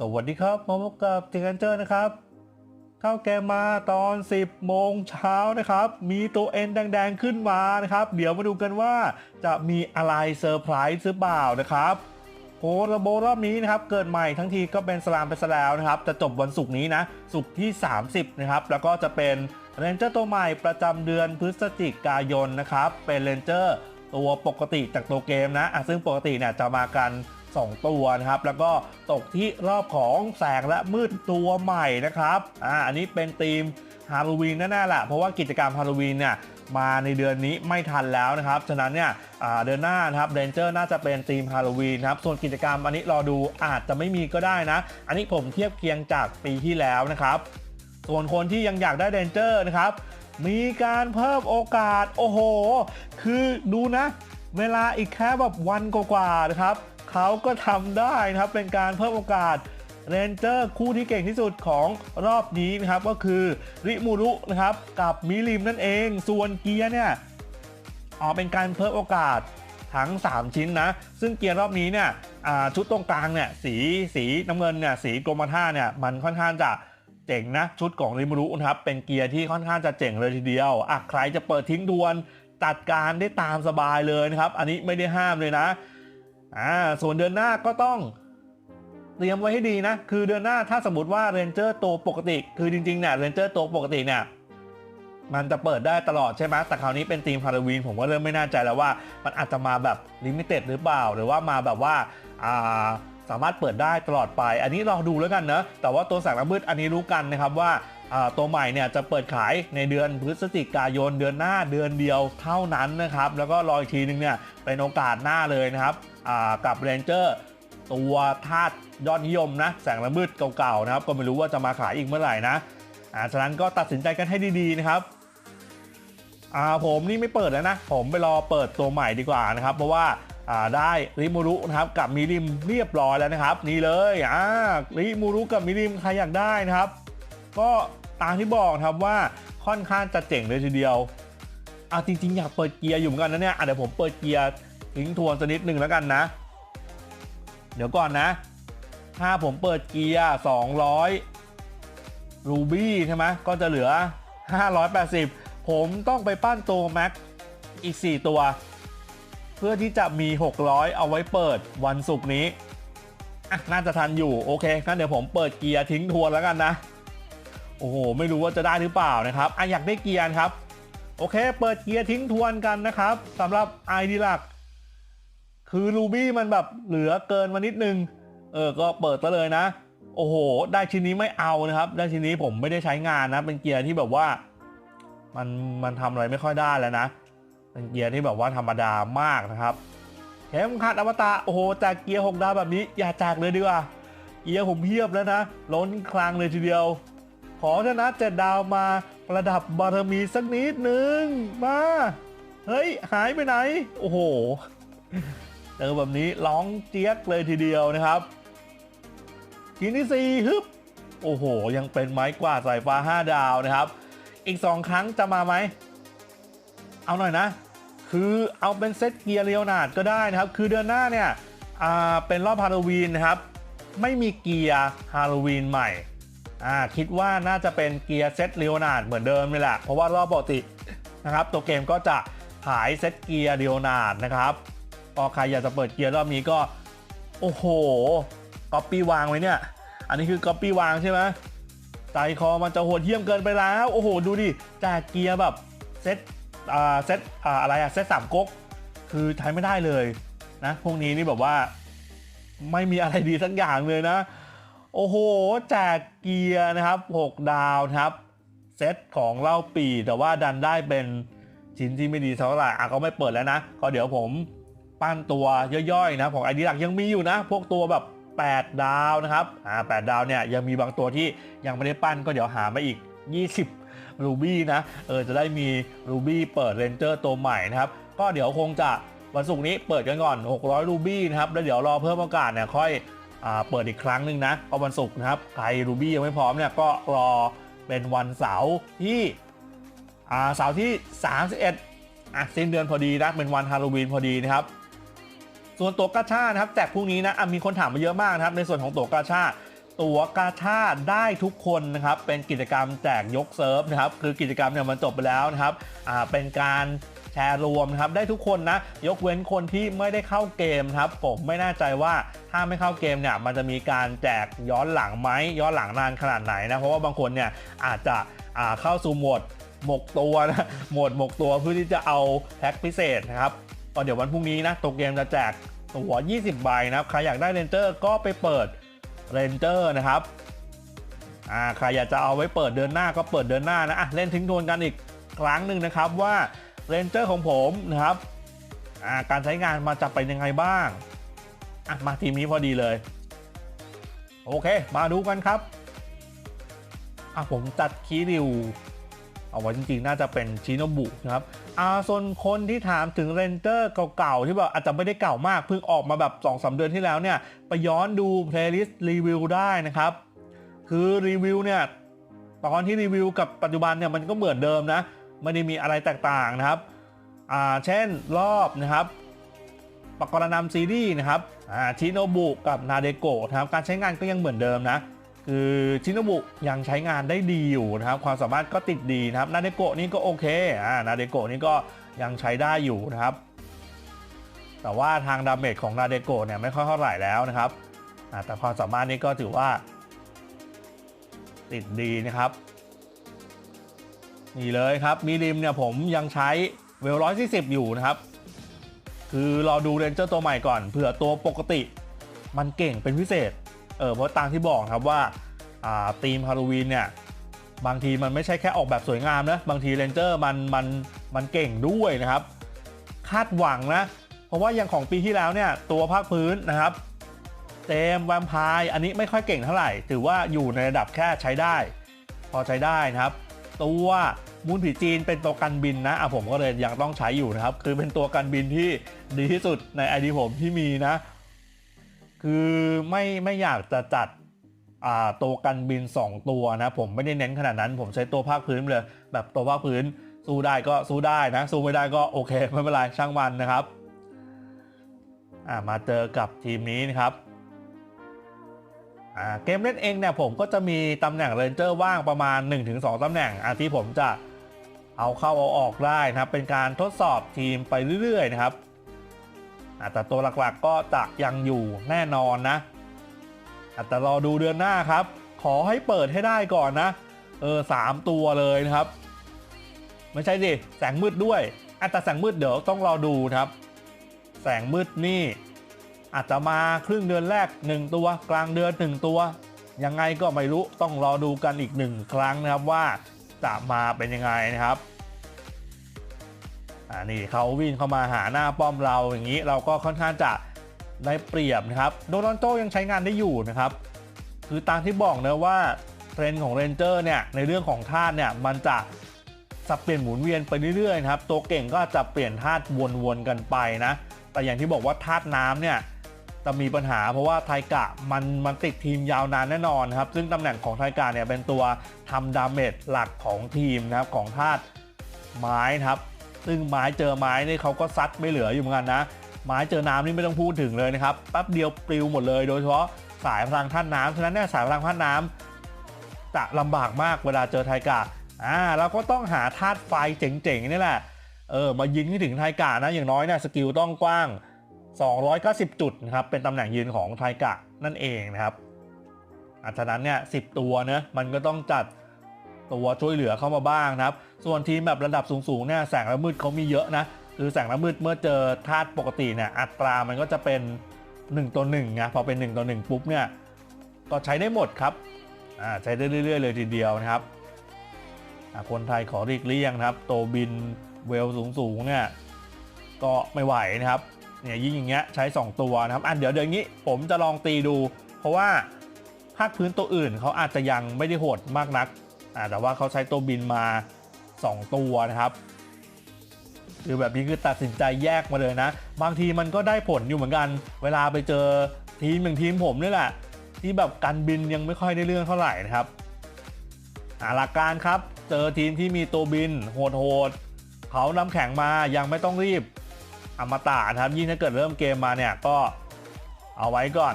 สวัสดีครับมาพบกับติกันเจอร์นะครับ เข้าเกมมาตอน 10 โมงเช้านะครับ มีตัวเอ็นแดงๆขึ้นมานะครับ เดี๋ยวมาดูกันว่าจะมีอะไรเซอร์ไพรส์หรือเปล่านะครับโคระโบรอบนี้นะครับ เกิดใหม่ทั้งทีก็เป็นสลามไปซะแล้วนะครับ จะจบวันศุกร์นี้นะศุกร์ที่ 30 นะครับ แล้วก็จะเป็นเรนเจอร์ตัวใหม่ประจำเดือนพฤศจิกายนนะครับ เป็นเรนเจอร์ตัวปกติจากตัวเกมนะะซึ่งปกติเนี่ยจะมากัน 2 ตัวนะครับ แล้วก็ตกที่รอบของแสงและมืดตัวใหม่นะครับอ่าอันนี้เป็นธีมฮาโลวีนแน่ๆแหละเพราะว่ากิจกรรมฮาโลวีนเนี่ยมาในเดือนนี้ไม่ทันแล้วนะครับ ฉะนั้นเนี่ยเดือนหน้านะครับเรนเจอร์น่าจะเป็นธีมฮาโลวีนนะครับ ส่วนกิจกรรมอันนี้รอดูอาจจะไม่มีก็ได้นะ อันนี้ผมเทียบเคียงจากปีที่แล้วนะครับ ส่วนคนที่ยังอยากได้เรนเจอร์นะครับ มีการเพิ่มโอกาส โอ้โห คือดูนะ เวลาอีกแค่แบบวันกว่าๆนะครับ เขาก็ทำได้นะครับ เป็นการเพิ่มโอกาสเรนเจอร์คู่ที่เก่งที่สุดของรอบนี้นะครับ ก็คือริมูรุนะครับกับมิริมนั่นเอง ส่วนเกียร์เนี่ยอ๋อเป็นการเพิ่มโอกาสทั้ง 3 ชิ้นนะ ซึ่งเกียร์รอบนี้เนี่ยชุดตรงกลางเนี่ยสีสีน้ำเงินเนี่ยสีกรมท่าเนี่ยมันค่อนข้างจะเจ๋งนะ ชุดของริมูรุนะครับ เป็นเกียร์ที่ค่อนข้างจะเจ๋งเลยทีเดียวอะใครจะเปิดทิ้งดวนจัดการได้ตามสบายเลยนะครับ อันนี้ไม่ได้ห้ามเลยนะ อ่าส่วนเดือนหน้าก็ต้องเตรียมไว้ให้ดีนะ คือเดือนหน้าถ้าสมมติว่าเรนเจอร์ตัวปกติ คือจริงๆเนี่ยเรนเจอร์ตัวปกติเนี่ยมันจะเปิดได้ตลอดใช่ไหมแต่คราวนี้เป็นธีมฮาโลวีนผมก็เริ่มไม่แน่ใจแล้วว่า มันอาจจะมาแบบลิมิเต็ดหรือเปล่า หรือว่ามาแบบว่าอ่าสามารถเปิดได้ตลอดไป อันนี้รองดูแล้วกันนะแต่ว่าตัวแสงระมืดอันนี้รู้กันนะครับว่า ตัวใหม่เนี่ยจะเปิดขายในเดือนพฤศจิกายนเดือนหน้าเดือนเดียวเท่านั้นนะครับ แล้วก็รออีกทีนึงเนี่ยเป็นโอกาสหน้าเลยนะครับกับเรนเจอร์ตัวธาตุยอดนิยมนะแสงระมืดเก่าๆนะครับ ก็ไม่รู้ว่าจะมาขายอีกเมื่อไหร่นะอ่าฉะนั้นก็ตัดสินใจกันให้ดีๆนะครับอ่าผมนี่ไม่เปิดแล้วนะ ผมไปรอเปิดตัวใหม่ดีกว่านะครับ เพราะว่าอ่าได้ริมูรุนะครับกับมิริมเรียบร้อยแล้วนะครับ นี่เลยอ่าริมูรุกับมิริมใครอยากได้นะครับ ก็ตามที่บอกครับว่าค่อนข้างจะเจ๋งเลยทีเดียวอ่าจริงๆ อยากเปิดเกียร์อยู่เหมือนกันนะเนี่ยอะเดี๋ยวผมเปิดเกียร์ทิ้งทวนสักนิดหนึ่งแล้วกันนะ เดี๋ยวก่อนนะ ถ้าผมเปิดเกียร์200รูบี้ใช่ไหมก็จะเหลือ 580 ผมต้องไปปั้นตัวแม็กอีก 4 ตัว เพื่อที่จะมี 600 เอาไว้เปิดวันศุกร์นี้น่าจะทันอยู่โอเคงั้นเดี๋ยวผมเปิดเกียร์ทิ้งทวนแล้วกันนะ โอ้โห ไม่รู้ว่าจะได้หรือเปล่านะครับอะอยากได้เกียร์ครับ โอเค เปิดเกียร์ทิ้งทวนกันนะครับสำหรับไอดีหลัก คือรูบี้มันแบบเหลือเกินมานิดนึง เออ ก็เปิดซะเลยนะ โอ้โห ได้ชิ้นนี้ไม่เอานะครับ ได้ชิ้นนี้ผมไม่ได้ใช้งานนะ เป็นเกียร์ที่แบบว่า มันมันทำอะไรไม่ค่อยได้แล้วนะ เป็นเกียร์ที่แบบว่าธรรมดามากนะครับเข็มขัดอมตะโอ้โหแจกเกียร์หกดาวแบบนี้ อย่าแจกเลยดีกว่าเกียร์ผมเพียบแล้วนะ ล้นคลังเลยทีเดียว อชนะเจ็ดดาวมาประดับบารมีสักนิดนึง มา เฮ้ย หายไปไหน โอ้โหเจอแบบนี้ร้องเจี๊ยกเลยทีเดียวนะครับทีที่สี่ฮึบโอ้โห ยังเป็นไม้กวาดสายฟ้า 5 ดาวนะครับ อีก 2 ครั้งจะมาไหม เอาหน่อยนะ คือเอาเป็นเซตเกียร์เรียวนาดก็ได้นะครับ คือเดือนหน้าเนี่ยเป็นรอบฮาโลวีนนะครับ ไม่มีเกียร์ฮาโลวีนใหม่ อ่าคิดว่าน่าจะเป็นเกียร์เซตเรียวนาดเหมือนเดิมนี่แหละเพราะว่ารอบปกตินะครับตัวเกมก็จะขายเซตเกียร์เรียวนาดนะครับก็ใครอยากจะเปิดเกียร์รอบนี้ก็ โอ้โหก๊อปปี้วางไว้เนี่ย อันนี้คือก๊อปปี้วางใช่ไหมใจคอมันจะโหดเยี่ยมเกินไปแล้ว โอ้โห ดูดิแจกเกียร์แบบเซตอ่าเซตอ่าอะไรอะเซตสามก๊กคือใช้ไม่ได้เลยนะพวกนี้นี่แบบว่าไม่มีอะไรดีสักอย่างเลยนะ โอ้โหแจกเกียร์นะครับ 6 ดาวครับเซตของเล่าปีแต่ว่าดันได้เป็นชิ้นที่ไม่ดีเท่าไหร่อะก็ไม่เปิดแล้วนะ ก็เดี๋ยวผมปั้นตัวย่อยๆนะของไอดีหลักยังมีอยู่นะ พวกตัวแบบ 8 ดาวนะครับอ่า8ดาวเนี่ยยังมีบางตัวที่ยังไม่ได้ปั้นก็เดี๋ยวหามาอีก 20รูบี้นะเออจะได้มีรูบี้เปิดเรนเจอร์ตัวใหม่นะครับก็เดี๋ยวคงจะวันศุกร์นี้เปิดกันก่อน 600รูบี้นะครับแล้วเดี๋ยวรอเพิ่มโอกาสเนี่ยค่อย เปิดอีกครั้งหนึ่งนะก็วันศุกร์นะครับ ใครรูบี้ยังไม่พร้อมเนี่ยก็รอเป็นวันเสาร์ที่เสาร์ที่ 31อะสิ้นเดือนพอดีนะเป็นวันฮาโลวีนพอดีนะครับส่วนตัวกาชานะครับแจกพรุ่งนี้นะะมีคนถามมาเยอะมากนะครับในส่วนของตัวกาชาตั๋วกาชาได้ทุกคนนะครับเป็นกิจกรรมแจกยกเซิร์ฟนะครับคือกิจกรรมเนี่ยมันจบไปแล้วนะครับอ่าเป็นการ แชร์รวมนะครับได้ทุกคนนะ ยกเว้นคนที่ไม่ได้เข้าเกมครับ ผมไม่แน่ใจว่าถ้าไม่เข้าเกมเนี่ยมันจะมีการแจกย้อนหลังไหมย้อนหลังนานขนาดไหนนะเพราะว่าบางคนเนี่ยอาจจะเข้าสู่โหมดหมกตัวนะโหมดหมกตัวเพื่อที่จะเอาแพ็คพิเศษนะครับก็เดี๋ยววันพรุ่งนี้นะตัวเกมจะแจกตัว 20 ใบนะครับ ใครอยากได้เรนเจอร์ก็ไปเปิดเรนเจอร์นะครับอ่าใครอยากจะเอาไว้เปิดเดือนหน้าก็เปิดเดือนหน้านะอะเล่นทิ้งทวนกันอีกครั้งหนึ่งนะครับว่า เรนเจอร์ของผมนะครับาการใช้งานมาจะเป็นยังไงบ้างมาทีมนี้พอดีเลย โอเค มาดูกันครับผมจัดคีริวเอาไว้จริงๆ น่าจะเป็นชิโนบุนะครับอาส่วนคนที่ถามถึงเรนเจอร์เก่าๆ ที่แบบอาจจะไม่ได้เก่ามาก เพิ่งออกมาแบบ2-3เดือนที่แล้วเนี่ย ไปย้อนดูเพลย์ลิสต์รีวิวได้นะครับ คือรีวิวเนี่ย ตอนที่รีวิวกับปัจจุบันเนี่ยมันก็เหมือนเดิมนะ ไม่ได้มีอะไรแตกต่างนะครับอ่าเช่นรอบนะครับปกรณำซีรีส์นะครับอ่าชิโนบุกับนาเดโกะนะครับการใช้งานก็ยังเหมือนเดิมนะคือชิโนบุยังใช้งานได้ดีอยู่นะครับ ความสามารถก็ติดดีนะครับนาเดโกะนี่ก็โอเคอ่านาเดโกะนี่ก็ยังใช้ได้อยู่นะครับ แต่ว่าทางดาเมจของนาเดโกะเนี่ยไม่ค่อยเท่าไหร่แล้วนะครับแต่ความสามารถนี้ก็ถือว่า ติดดีนะครับ นี่เลยครับมีริมเนี่ยผมยังใช้เวลร้อยสิบอยู่นะครับ คือรอดูเรนเจอร์ตัวใหม่ก่อนเผื่อตัวปกติ มันเก่งเป็นพิเศษ เออเพราะตามที่บอกครับว่าอ่าธีมฮาโลวีนเนี่ยบางทีมันไม่ใช่แค่ออกแบบสวยงามนะบางทีเรนเจอร์มันมันมันเก่งด้วยนะครับ คาดหวังนะ เพราะว่าอย่างของปีที่แล้วเนี่ยตัวภาคพื้นนะครับเจมแวมไพร์อันนี้ไม่ค่อยเก่งเท่าไหร่ ถือว่าอยู่ในระดับแค่ใช้ได้ พอใช้ได้นะครับ ตัวมูลผีจีนเป็นตัวกันบินนะอะผมก็เลยยังต้องใช้อยู่นะครับ คือเป็นตัวกันบินที่ดีที่สุดในไอดีผมที่มีนะ คือไม่ไม่อยากจะจัดตัวกันบิน 2 ตัวนะ ผมไม่ได้เน้นขนาดนั้น ผมใช้ตัวภาคพื้นเลย แบบตัวภาคพื้นสู้ได้ก็สู้ได้นะ สู้ไม่ได้ก็โอเค ไม่เป็นไรช่างมันนะครับ มาเจอกับทีมนี้นะครับ เกมเล่นเองเนี่ยผมก็จะมีตำแหน่งเรนเจอร์ว่างประมาณ 1-2 ตำแหน่งอาที่ผมจะเอาเข้าเอาออกได้นะครับ เป็นการทดสอบทีมไปเรื่อยๆนะครับแต่ตัวหลักๆก็จะยังอยู่แน่นอนนะแต่รอดูเดือนหน้าครับ ขอให้เปิดให้ได้ก่อนนะ เออสามตัวเลยนะครับ ไม่ใช่ดิ แสงมืดด้วยอะแต่แสงมืดเดี๋ยวต้องรอดูครับ แสงมืดนี่ อาจจะมาครึ่งเดือนแรก 1 ตัว กลางเดือน 1 ตัว ยังไงก็ไม่รู้ต้องรอดูกันอีกหนึ่งครั้งนะครับว่าจะมาเป็นยังไงนะครับอ่านี่เขาวิ่งเข้ามาหาหน้าป้อมเราอย่างนี้เราก็ค่อนข้างจะได้เปรียบนะครับโดนอนโตยังใช้งานได้อยู่นะครับ คือตามที่บอกนะว่าเทรนด์ของเรนเจอร์เนี่ยในเรื่องของธาตุเนี่ยมันจะสับเปลี่ยนหมุนเวียนไปเรื่อยๆนะครับตัวเก่งก็จะเปลี่ยนธาตุวนๆกันไปนะ แต่อย่างที่บอกว่าธาตุน้ำเนี่ย จะมีปัญหาเพราะว่าไทกะมันมันติดทีมยาวนานแน่นอนครับ ซึ่งตำแหน่งของไทกะเนี่ยเป็นตัวทำดาเมจหลักของทีมนะครับของธาตุไม้ครับ ซึ่งไม้เจอไม้นี่เขาก็ซัดไม่เหลืออยู่เหมือนกันนะ ไม้เจอน้ำนี่ไม่ต้องพูดถึงเลยนะครับแป๊บเดียวปลิวหมดเลย โดยเฉพาะสายพลังท่านน้ำฉะนั้นเนี่ยสายพลังท่านน้ำจะลำบากมากเวลาเจอไทกะอ่าเราก็ต้องหาธาตุไฟเจ๋งๆนี่แหละเออมายิงให้ถึงไทกะนะอย่างน้อยเนี่ยสกิลต้องกว้าง 290 จุดนะครับเป็นตำแหน่งยืนของไทกะนั่นเองนะครับอาฉะนั้นเนี่ย10ตัวเนะมันก็ต้องจัดตัวช่วยเหลือเข้ามาบ้างนะครับ ส่วนทีมแบบระดับสูงๆเนี่ยแสงและมืดเขามีเยอะนะคือแสงและมืดเมื่อเจอธาตุปกติเนี่ยอัตรามันก็จะเป็น 1ตัว1ไงพอเป็น 1ตัว1ปุ๊บเนี่ยก็ใช้ได้หมดครับใช้ได้เรื่อย ๆ เลยทีเดียวนะครับคนไทยขอรีกเลี่ยงนะครับ โตบินเวลสูงๆเนี่ยก็ไม่ไหวนะครับ เนี่ยยิ่งอย่างเงี้ยใช้ 2 ตัวนะครับอะเดี๋ยวเดี๋ยวนี้ผมจะลองตีดู เพราะว่าภาคพื้นตัวอื่นเขาอาจจะยังไม่ได้โหดมากนักอ่าแต่ว่าเขาใช้ตัวบินมา 2 ตัวนะครับคือแบบนี้คือตัดสินใจแยกมาเลยนะ บางทีมันก็ได้ผลอยู่เหมือนกัน เวลาไปเจอทีมหนึ่งทีมผมนี่แหละ ที่แบบการบินยังไม่ค่อยได้เรื่องเท่าไหร่นะครับอ่าหลักการครับ เจอทีมที่มีตัวบินโหดๆเขานำแข่งมายังไม่ต้องรีบ อมตะนะครับ ยิ่งถ้าเกิดเริ่มเกมมาเนี่ยก็เอาไว้ก่อน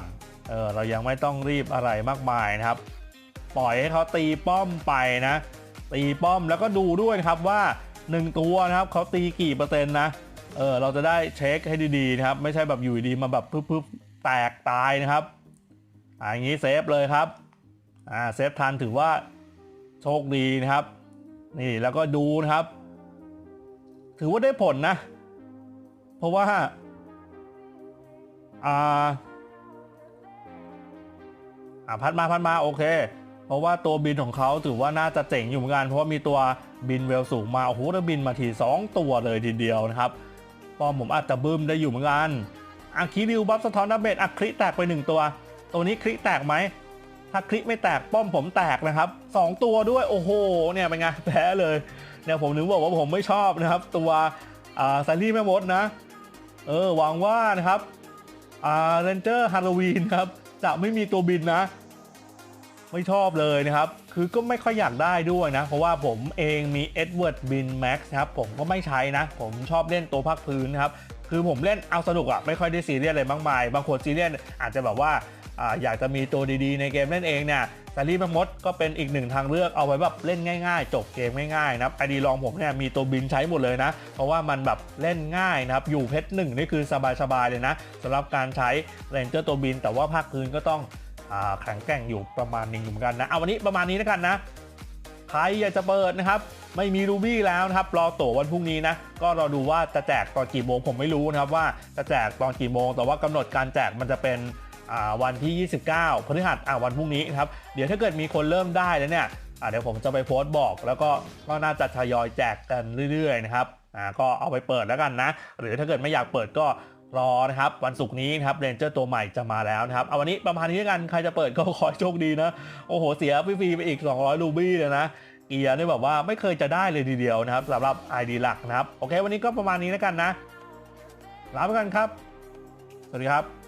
เออเรายังไม่ต้องรีบอะไรมากมายนะครับ ปล่อยให้เขาตีป้อมไปนะ ตีป้อมแล้วก็ดูด้วยครับว่า 1 ตัวนะครับเขาตีกี่เปอร์เซ็นต์นะเออเราจะได้เช็คให้ดีๆนะครับ ไม่ใช่แบบอยู่ดีๆมาแบบปึ๊บๆแตกตายนะครับอ่าอย่างนี้เซฟเลยครับอ่าเซฟทันถือว่าโชคดีนะครับ นี่แล้วก็ดูนะครับ ถือว่าได้ผลนะ เพราะว่าอ่าอ่าพัดมาพัดมาโอเค เพราะว่าตัวบินของเขาถือว่าน่าจะเจ๋งอยู่เหมือนกัน เพราะว่ามีตัวบินเวลสูงมาโอ้โหแล้วบินมาที 2 ตัวเลยทีเดียวนะครับป้อมผมอาจจะบึ้มได้อยู่เหมือนกันอาคิริวบัฟสะท้อนดาเมจอะคลิแตกไป 1 ตัว ตัวนี้คลิแตกไหมถ้าคลิไม่แตกป้อมผมแตกนะครับ 2 ตัวด้วยโอ้โหเนี่ยเป็นไงแพ้เลยเนี่ยผมถึงบอกว่าผมไม่ชอบนะครับ ตัวอ่าซันลี่แม่มดนะ เออหวังว่านะครับอ่าเรนเจอร์ฮาโลวีนครับจะไม่มีตัวบินนะ ไม่ชอบเลยนะครับ คือก็ไม่ค่อยอยากได้ด้วยนะ เพราะว่าผมเองมีเอ็ดเวิร์ดบินแม็กซ์ครับผมก็ไม่ใช้นะ ผมชอบเล่นตัวภาคพื้นครับคือผมเล่นเอาสนุกอะไม่ค่อยได้ซีเรียสอะไรมากมาย บางคนซีเรียสอาจจะแบบว่า อยากจะมีตัวดีๆ ในเกมเล่นเองเนี่ยซารีแมมมดก็เป็นอีกหนึ่งทางเลือกเอาไว้แบบเล่นง่ายๆ จบเกมง่ายๆนะครับไอดีลองผมเนี่ยมีตัวบินใช้หมดเลยนะ เพราะว่ามันแบบเล่นง่ายนะครับ อยู่เพชรหนึ่งนี่คือสบายๆเลยนะสำหรับการใช้เรนเจอร์ตัวบิน แต่ว่าภาคพื้นก็ต้องอแข็งแกร่งอยู่ประมาณหนึงเหมือนกันนะเอาวันนี้ประมาณนี้แล้วกันนะใครอยากจะเปิดนะครับไม่มีรูบี้แล้วนะครับรอตั๋ววันพรุ่งนี้นะก็รอดูว่าจะแจกตอนกี่โมงผมไม่รู้นะครับว่าจะแจกตอนกี่โมง แต่ว่ากำหนดการแจกมันจะเป็น วันที่ 29พฤหัสอ่าวันพรุ่งนี้นะครับเดี๋ยวถ้าเกิดมีคนเริ่มได้แล้วเนี่ยเดี๋ยวผมจะไปโพสต์บอก แล้วก็ก็น่าจะทยอยแจกกันเรื่อยๆนะครับก็เอาไปเปิดแล้วกันนะ หรือถ้าเกิดไม่อยากเปิดก็รอนะครับวันศุกร์นี้นะครับเรนเจอร์ตัวใหม่จะมาแล้วนะครับเอาวันนี้ประมาณนี้แล้วกันใครจะเปิดก็ขอโชคดีนะ โอ้โห เสียฟรีไปอีก 200 รูบี้เลยนะเกียนี่แบบว่าไม่เคยจะได้เลยทีเดียวนะครับสำหรับ ID หลักนะครับ โอเค วันนี้ก็ประมาณนี้แล้วกันนะลาไปกันครับ สวัสดีครับ